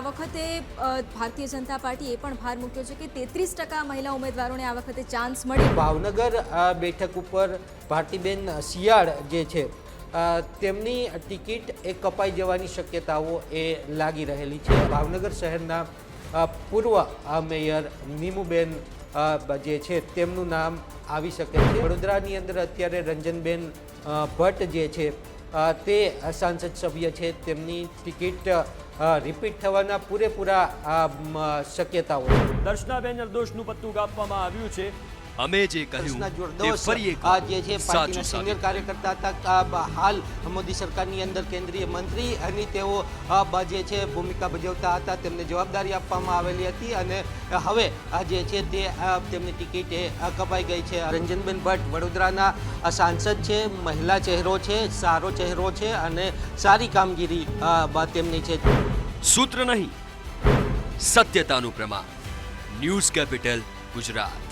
આ વખતે ભારતીય જનતા પાર્ટીએ પણ ભાર મૂક્યો છે કે તેત્રીસ ટકા મહિલા ઉમેદવારોને આ વખતે ચાન્સ મળે ભાવનગર બેઠક ઉપર ભારતીબેન શિયાળ જે છે તેમની ટિકિટ એ કપાઈ જવાની શક્યતાઓ એ લાગી રહેલી છે. ભાવનગર શહેરના પૂર્વ મેયર નીમુબેન જે છે, તેમનું નામ આવી શકે છે. વડોદરાની અંદર અત્યારે રંજનબેન ભટ્ટ જે છે તે સાંસદ સભ્ય છે. તેમની ટિકિટ રિપીટ થવાના પૂરેપૂરા શક્યતાઓ દર્શનાબેન નિર્દોષનું પત્તું કાપવામાં આવ્યું છે. અમે જે કહ્યું તે ફરી એક આ જે છે પાર્ટીના સિનિયર કાર્યકર્તા હતા હાલ મોદી સરકારની અંદર કેન્દ્રીય મંત્રી અને તેઓ આ જે છે ભૂમિકા ભજવતા હતા તેમને જવાબદારી આપવામાં આવેલી હતી અને હવે આ જે છે તે તેમની ટિકિટ એ કપાઈ ગઈ છે. રંજનબેન ભટ્ટ વડોદરાના સાંસદ છે મહિલા ચહેરો છે સારો ચહેરો છે અને સારી કામગીરી તેમની છે. સૂત્ર નહીં સત્યતાનું પ્રમાણ. News capital Gujarat.